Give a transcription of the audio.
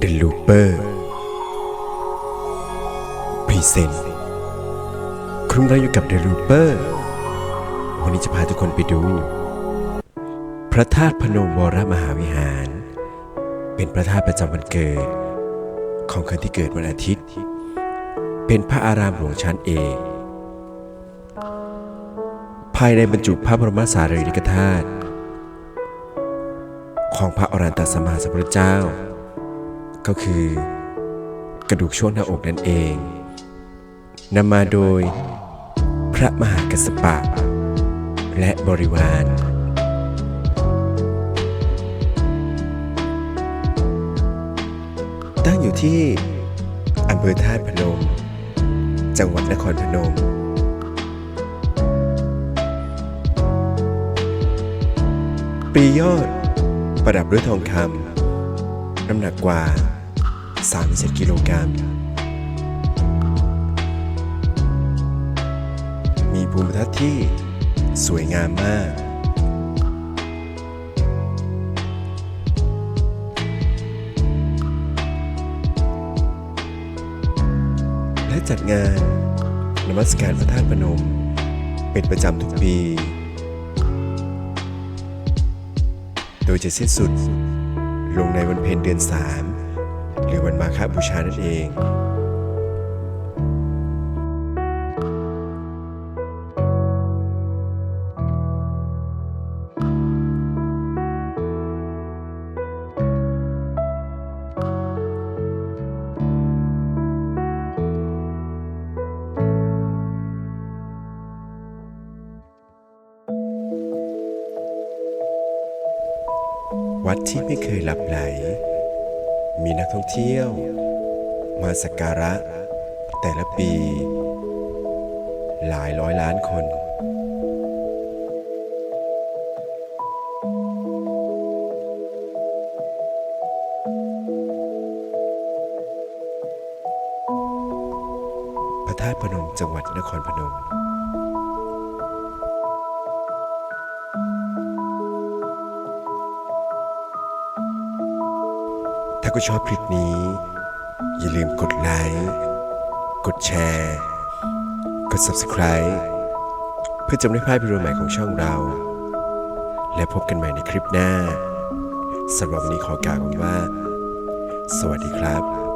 The Looper Present คุณเราอยู่กับ The Looper วันนี้จะพาทุกคนไปดู พระธาตุพนมวรมหาวิหาร เป็นพระธาตุประจำวันเกิด ของคนที่เกิดวันอาทิตย์ เป็นพระอารามหลวงชั้นเอกภายในบรรจุพระบรมสารีริกธาตุของพระอรันตสมมาสัมพุทธเจ้า ก็คือ กระดูกช่วงหน้าอกนั่นเองนำมาโดย พระมหากัสสปะ และบริวารตั้งอยู่ที่อำเภอธาตุพนม จังหวัดนครพนม ปรียอดประดับด้วยทองคำน้ำหนักกว่า 37 กิโลกรัม มีภูมิทัศน์ที่สวยงามมาก และจัดงานนมัสการพระธาตุพนม เป็นประจำทุกปี โดยจะสิ้นสุดลงในวันเพ็ญเดือนสาม วันมาฆบูชานั่นเองวัดที่ไม่เคยหลับไหล มีนักท่องเที่ยว มาสักการะ แต่ละปี หลายร้อยล้านคน พระธาตุพนมจังหวัดนครพนม ถ้าคุณชอบคลิปนี้ อย่าลืมกดไลค์ กดแชร์ กด Subscribe เพื่อจะไม่พลาดวิดีโอใหม่ของช่องเรา และพบกันใหม่ในคลิปหน้าสำหรับวันนี้ขอกล่าวว่า สวัสดีครับ